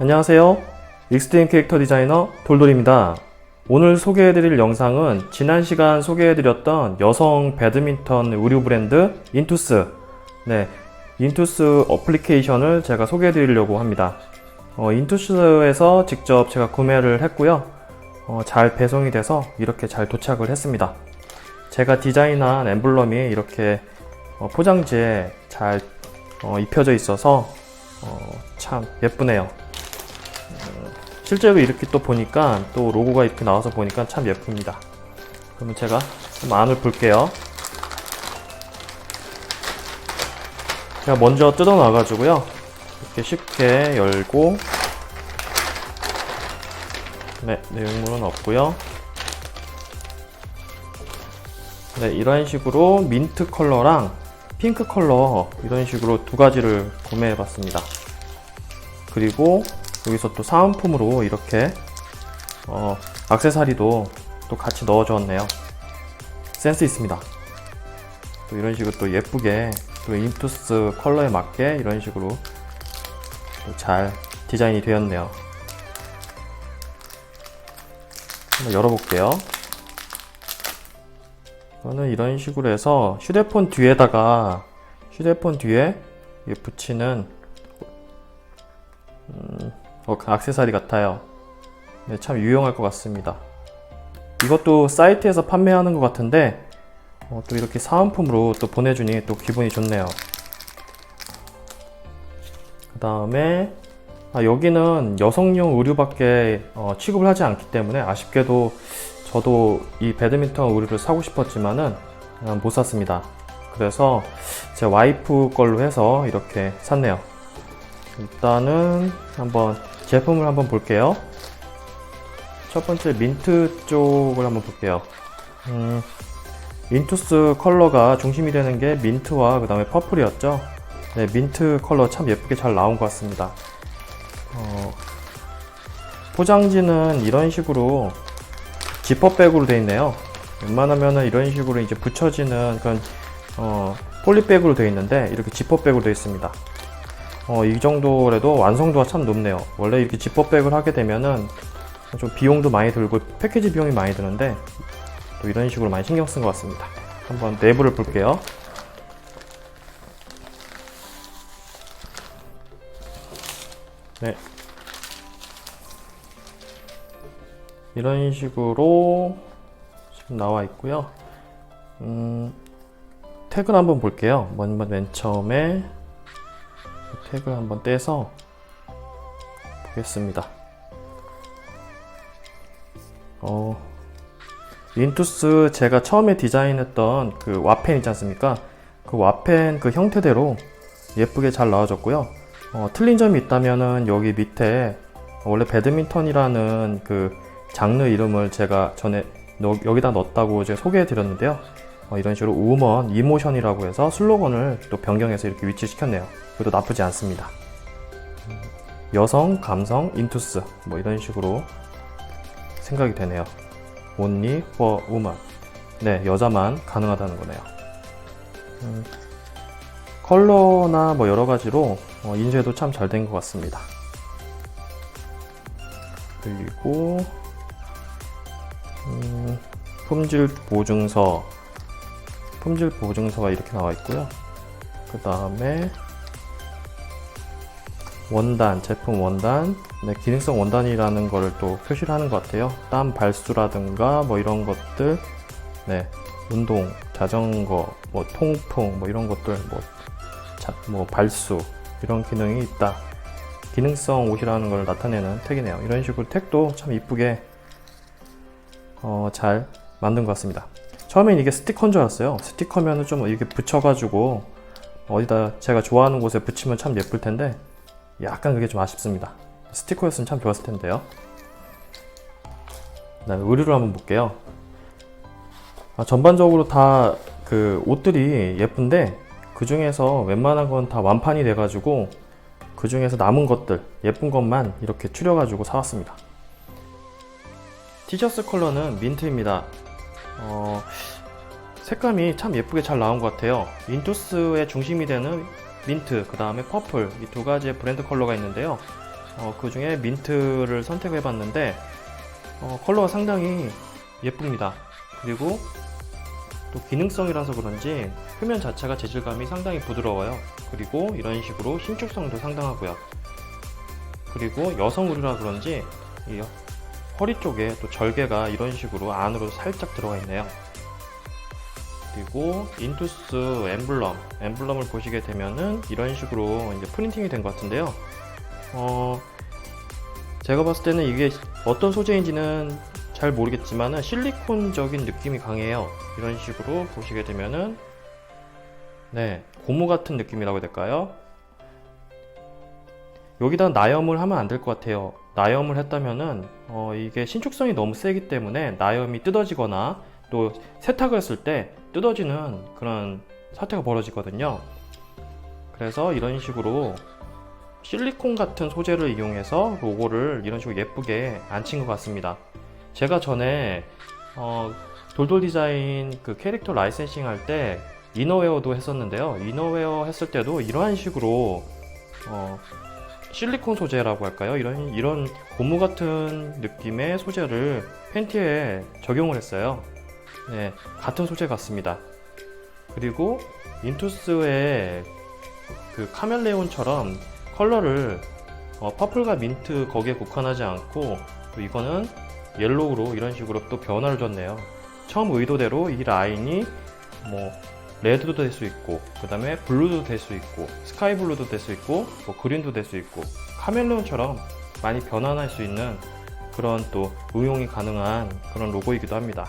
안녕하세요. 익스트림 캐릭터 디자이너 돌돌입니다. 오늘 소개해드릴 영상은 지난 시간 소개해드렸던 여성 배드민턴 의류 브랜드 인투스, 네, 인투스 어플리케이션을 제가 소개해드리려고 합니다. 어, 인투스에서 직접 제가 구매를 했고요. 어, 잘 배송이 돼서 이렇게 잘 도착을 했습니다. 제가 디자인한 엠블럼이 이렇게 어, 포장지에 잘 어, 입혀져 있어서 어, 참 예쁘네요. 어, 실제로 이렇게 또 보니까 또 로고가 이렇게 나와서 보니까 참 예쁩니다. 그러면 제가 좀 안을 볼게요. 제가 먼저 뜯어 놔가지고요. 이렇게 쉽게 열고 네, 내용물은 없고요. 네, 이런 식으로 민트 컬러랑 핑크 컬러 이런 식으로 두 가지를 구매해 봤습니다. 그리고 여기서 또 사은품으로 이렇게 어, 악세사리도 또 같이 넣어 주었네요. 센스 있습니다. 또 이런 식으로 또 예쁘게 또 인투스 컬러에 맞게 이런 식으로 또잘 디자인이 되었네요. 한번 열어볼게요. 저는 이런 식으로 해서 휴대폰 뒤에다가 휴대폰 뒤에 붙이는 음, 어, 그 액세서리 같아요. 네, 참 유용할 것 같습니다. 이것도 사이트에서 판매하는 것 같은데 어, 또 이렇게 사은품으로 또 보내주니 또 기분이 좋네요. 그 다음에 아, 여기는 여성용 의류밖에 어, 취급을 하지 않기 때문에 아쉽게도 저도 이 배드민턴 의류를 사고 싶었지만은 어, 못 샀습니다. 그래서 제 와이프 걸로 해서 이렇게 샀네요. 일단은 한번 제품을 한번 볼게요. 첫 번째 민트 쪽을 한번 볼게요. 음, 인투스 컬러가 중심이 되는 게 민트와 그 다음에 퍼플이었죠. 네, 민트 컬러 참 예쁘게 잘 나온 것 같습니다. 어, 포장지는 이런 식으로 지퍼백으로 되어 있네요. 웬만하면은 이런 식으로 이제 붙여지는 그런 어, 폴리백으로 되어 있는데 이렇게 지퍼백으로 되어 있습니다. 어, 이 정도라도 완성도가 참 높네요. 원래 이렇게 지퍼백을 하게 되면은 좀 비용도 많이 들고 패키지 비용이 많이 드는데 또 이런 식으로 많이 신경 쓴 것 같습니다. 한번 내부를 볼게요. 네. 이런 식으로 지금 나와 있고요. 음, 태그를 한번 볼게요. 먼, 맨 처음에 태그를 한번 떼서 보겠습니다. 어, 인투스 제가 처음에 디자인했던 그 와펜 있지 않습니까? 그 와펜 그 형태대로 예쁘게 잘 나와졌고요. 어, 틀린 점이 있다면은 여기 밑에 원래 배드민턴이라는 그 장르 이름을 제가 전에 넣- 여기다 넣었다고 제가 소개해 드렸는데요. 어, 이런 식으로 우먼 이모션이라고 해서 슬로건을 또 변경해서 이렇게 위치시켰네요. 그래도 나쁘지 않습니다. 음, 여성, 감성, 인투스 뭐 이런 식으로 생각이 되네요. Only for woman. 네, 여자만 가능하다는 거네요. 음, 컬러나 뭐 여러 가지로 어, 인쇄도 참 잘 된 것 같습니다. 그리고 음, 품질 보증서, 품질 보증서가 이렇게 나와 있고요. 그 다음에 원단, 제품 원단, 네, 기능성 원단이라는 거를 또 표시를 하는 것 같아요. 땀 발수라든가 뭐 이런 것들, 네, 운동, 자전거, 뭐 통풍, 뭐 이런 것들, 뭐, 자, 뭐 발수 이런 기능이 있다. 기능성 옷이라는 걸 나타내는 택이네요. 이런 식으로 택도 참 이쁘게 어, 잘 만든 것 같습니다. 처음엔 이게 스티커인 줄 알았어요. 스티커면은 좀 이렇게 붙여가지고 어디다 제가 좋아하는 곳에 붙이면 참 예쁠 텐데 약간 그게 좀 아쉽습니다. 스티커였으면 참 좋았을 텐데요. 그 다음에 의류를 한번 볼게요. 아, 전반적으로 다 그 옷들이 예쁜데 그 중에서 웬만한 건 다 완판이 돼가지고 그 중에서 남은 것들 예쁜 것만 이렇게 추려가지고 사왔습니다. 티셔츠 컬러는 민트입니다. 어, 색감이 참 예쁘게 잘 나온 것 같아요. 인투스의 중심이 되는 민트, 그 다음에 퍼플 이 두 가지의 브랜드 컬러가 있는데요. 어, 그 중에 민트를 선택해 봤는데 어, 컬러가 상당히 예쁩니다. 그리고 또 기능성이라서 그런지 표면 자체가 재질감이 상당히 부드러워요. 그리고 이런 식으로 신축성도 상당하고요. 그리고 여성 의류라 그런지 이 허리 쪽에 또 절개가 이런 식으로 안으로 살짝 들어가 있네요. 그리고 인투스 엠블럼, 엠블럼을 보시게 되면은 이런 식으로 이제 프린팅이 된 것 같은데요. 어, 제가 봤을 때는 이게 어떤 소재인지는 잘 모르겠지만은 실리콘적인 느낌이 강해요. 이런 식으로 보시게 되면은 네 고무 같은 느낌이라고 해야 될까요? 여기다 나염을 하면 안 될 것 같아요. 나염을 했다면은 어, 이게 신축성이 너무 세기 때문에 나염이 뜯어지거나 또 세탁을 했을 때 뜯어지는 그런 사태가 벌어지거든요. 그래서 이런 식으로 실리콘 같은 소재를 이용해서 로고를 이런 식으로 예쁘게 안친 것 같습니다. 제가 전에 어, 돌돌 디자인 그 캐릭터 라이센싱 할 때 이너웨어도 했었는데요. 이너웨어 했을 때도 이러한 식으로 어, 실리콘 소재라고 할까요? 이런 이런 고무 같은 느낌의 소재를 팬티에 적용을 했어요. 네, 같은 소재 같습니다. 그리고 인투스의 그 카멜레온처럼 컬러를 어, 퍼플과 민트 거기에 국한하지 않고 또 이거는 옐로우로 이런 식으로 또 변화를 줬네요. 처음 의도대로 이 라인이 뭐 레드도 될 수 있고 그 다음에 블루도 될 수 있고 스카이 블루도 될 수 있고 뭐 그린도 될 수 있고 카멜레온처럼 많이 변환할 수 있는 그런 또 응용이 가능한 그런 로고이기도 합니다.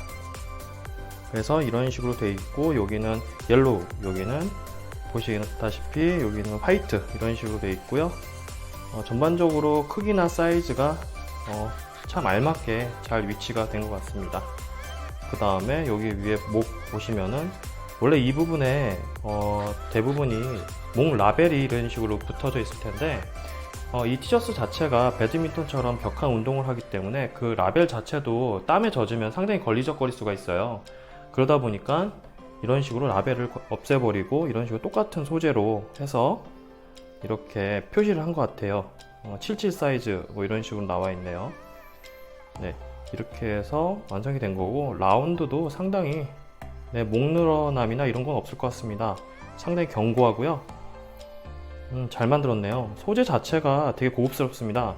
그래서 이런 식으로 돼 있고 여기는 옐로우 여기는 보시다시피 여기는 화이트 이런 식으로 돼 있고요. 어, 전반적으로 크기나 사이즈가 어, 참 알맞게 잘 위치가 된 것 같습니다. 그 다음에 여기 위에 목 보시면은 원래 이 부분에 어, 대부분이 목 라벨이 이런 식으로 붙어져 있을 텐데 어, 이 티셔츠 자체가 배드민턴처럼 격한 운동을 하기 때문에 그 라벨 자체도 땀에 젖으면 상당히 걸리적거릴 수가 있어요. 그러다 보니까 이런 식으로 라벨을 거- 없애버리고 이런 식으로 똑같은 소재로 해서 이렇게 표시를 한 것 같아요. 어, 77 사이즈 뭐 이런 식으로 나와 있네요. 네, 이렇게 해서 완성이 된 거고 라운드도 상당히 네, 목 늘어남이나 이런 건 없을 것 같습니다. 상당히 견고하고요. 음, 잘 만들었네요. 소재 자체가 되게 고급스럽습니다.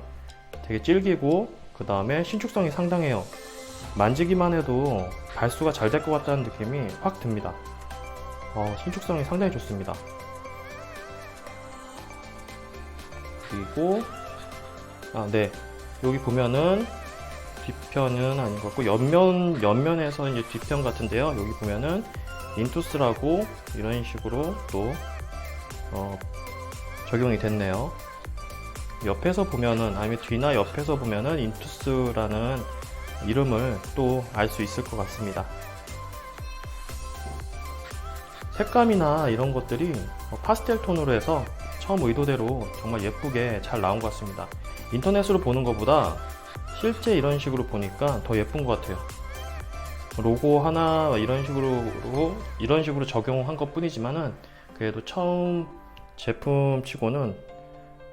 되게 질기고 그 다음에 신축성이 상당해요. 만지기만 해도 발수가 잘 될 것 같다는 느낌이 확 듭니다. 어, 신축성이 상당히 좋습니다. 그리고 아, 네. 여기 보면은 뒤편은 아닌 것 같고 옆면 옆면에서 이제 뒤편 같은데요. 여기 보면은 인투스라고 이런 식으로 또 어, 적용이 됐네요. 옆에서 보면은 아니면 뒤나 옆에서 보면은 인투스라는 이름을 또 알 수 있을 것 같습니다. 색감이나 이런 것들이 어, 파스텔 톤으로 해서 처음 의도대로 정말 예쁘게 잘 나온 것 같습니다. 인터넷으로 보는 것보다 실제 이런 식으로 보니까 더 예쁜 것 같아요. 로고 하나 이런 식으로 이런 식으로 적용한 것 뿐이지만은 그래도 처음 제품 치고는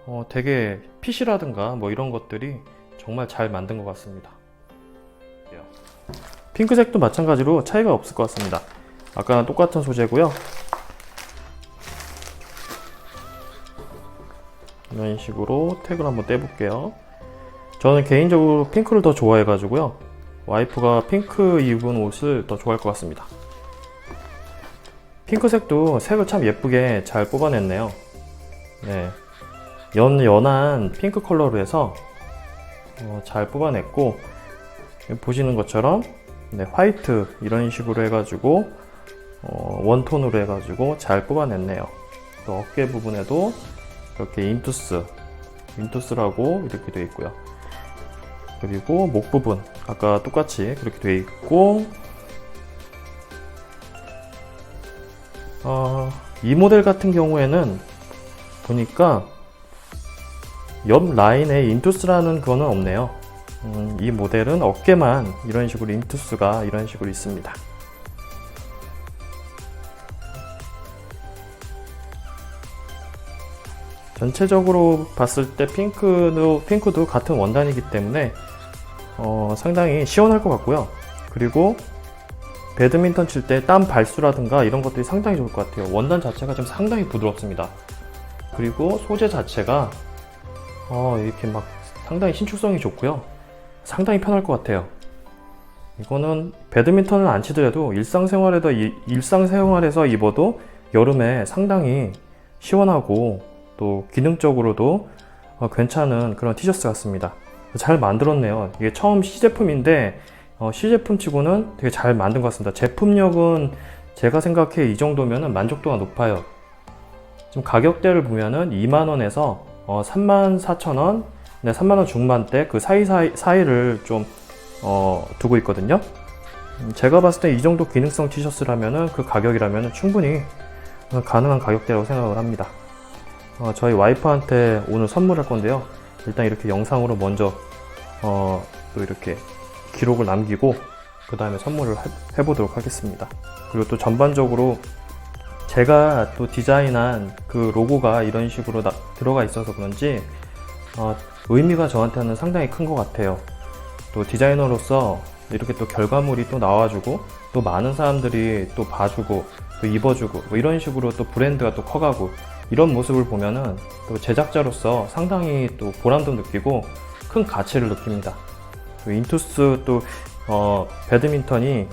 어, 되게 핏이라든가 뭐 이런 것들이 정말 잘 만든 것 같습니다. 핑크색도 마찬가지로 차이가 없을 것 같습니다. 아까랑 똑같은 소재고요. 이런 식으로 택을 한번 떼볼게요. 저는 개인적으로 핑크를 더 좋아해가지고요. 와이프가 핑크 입은 옷을 더 좋아할 것 같습니다. 핑크색도 색을 참 예쁘게 잘 뽑아냈네요. 네. 연, 연한 핑크 컬러로 해서 어, 잘 뽑아냈고, 보시는 것처럼 네, 화이트 이런 식으로 해가지고 어, 원톤으로 해가지고 잘 뽑아냈네요. 또 어깨 부분에도 이렇게 인투스, 인투스라고 이렇게 되어 있고요. 그리고 목 부분 아까 똑같이 그렇게 되어 있고 어, 이 모델 같은 경우에는 보니까 옆 라인에 인투스라는 그거는 없네요. 음, 이 모델은 어깨만 이런 식으로 인투스가 이런 식으로 있습니다. 전체적으로 봤을 때 핑크도, 핑크도 같은 원단이기 때문에 어, 상당히 시원할 것 같고요. 그리고 배드민턴 칠 때 땀 발수라든가 이런 것들이 상당히 좋을 것 같아요. 원단 자체가 좀 상당히 부드럽습니다. 그리고 소재 자체가 어, 이렇게 막 상당히 신축성이 좋고요. 상당히 편할 것 같아요. 이거는 배드민턴을 안 치더라도 일상생활에도 이- 일상생활에서 입어도 여름에 상당히 시원하고 또 기능적으로도 어, 괜찮은 그런 티셔츠 같습니다. 잘 만들었네요. 이게 처음 시제품인데 어, 시제품치고는 되게 잘 만든 것 같습니다. 제품력은 제가 생각해 이 정도면 만족도가 높아요. 지금 가격대를 보면은 2만 원에서 어, 3만 4천 원, 네, 3만 원 중반대 그 사이 사이 사이를 좀 어, 두고 있거든요. 음, 제가 봤을 때 이 정도 기능성 티셔츠라면은 그 가격이라면은 충분히 어, 가능한 가격대라고 생각을 합니다. 어, 저희 와이프한테 오늘 선물할 건데요. 일단 이렇게 영상으로 먼저 어, 또 이렇게 기록을 남기고 그 다음에 선물을 해- 해보도록 하겠습니다. 그리고 또 전반적으로 제가 또 디자인한 그 로고가 이런 식으로 나- 들어가 있어서 그런지 어, 의미가 저한테는 상당히 큰 것 같아요. 또 디자이너로서 이렇게 또 결과물이 또 나와주고 또 많은 사람들이 또 봐주고 또 입어주고 뭐 이런 식으로 또 브랜드가 또 커가고 이런 모습을 보면은 또 제작자로서 상당히 또 보람도 느끼고 큰 가치를 느낍니다. 또 인투스 또 어, 배드민턴이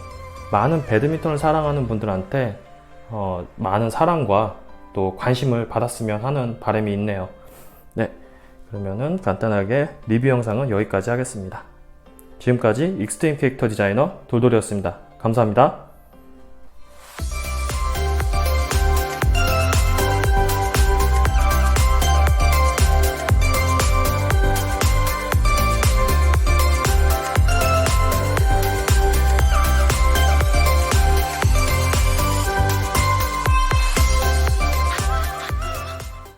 많은 배드민턴을 사랑하는 분들한테 어, 많은 사랑과 또 관심을 받았으면 하는 바람이 있네요. 네. 그러면은 간단하게 리뷰 영상은 여기까지 하겠습니다. 지금까지 익스트림 캐릭터 디자이너 돌돌이었습니다. 감사합니다.